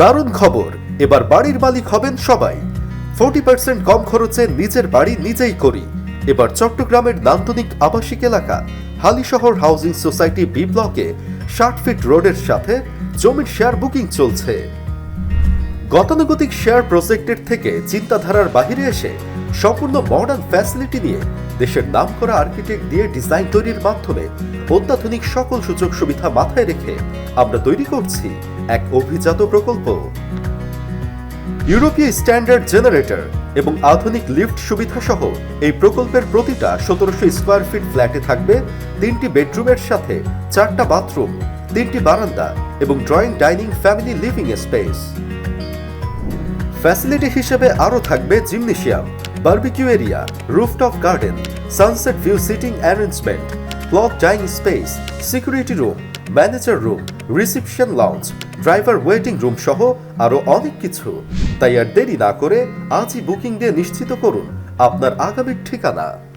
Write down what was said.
দারুণ খবর। এবার বাড়ির মালিক হবেন সবাই। ফোর্টি পার্সেন্ট কম খরচে নিজের বাড়ি নিজেই করি। এবার চট্টগ্রামের নান্দনিক আবাসিক এলাকা, হালিশহর হাউজিং সোসাইটি বি ব্লকে ষাট ফিট রোডের সাথে জমির শেয়ার বুকিং চলছে। গতানুগতিক শেয়ার প্রজেক্টের থেকে চিন্তাধারার বাহিরে এসে সম্পূর্ণ মডার্ন ফ্যাসিলিটি নিয়ে দেশের নাম করা আর্কিটেক্ট দিয়ে ডিজাইন তৈরির মাধ্যমে অত্যাধুনিক সকল সুযোগ সুবিধা মাথায় রেখে আমরা তৈরি করছি। এক অভিজাত প্রকল্প। ইউরোপীয় স্ট্যান্ডার্ড জেনারেটর এবং আধুনিক লিফট সুবিধা সহ এই প্রকল্পের প্রতিটা সতেরোশো স্কোয়ার ফিট ফ্ল্যাটে থাকবে, তিনটি বেডরুমের সাথে চারটা বাথরুম, তিনটি বারান্দা এবং drawing dining family living space. Facility হিসেবে আরও থাকবে gymnasium, barbecue area, rooftop garden, sunset view sitting arrangement, cloth dining space, security room, manager room, reception lounge driver waiting room সহ আরও অনেক কিছু। তাই আর দেরি না করে আজই বুকিং দিয়ে নিশ্চিত করুন আপনার আগামীর ঠিকানা।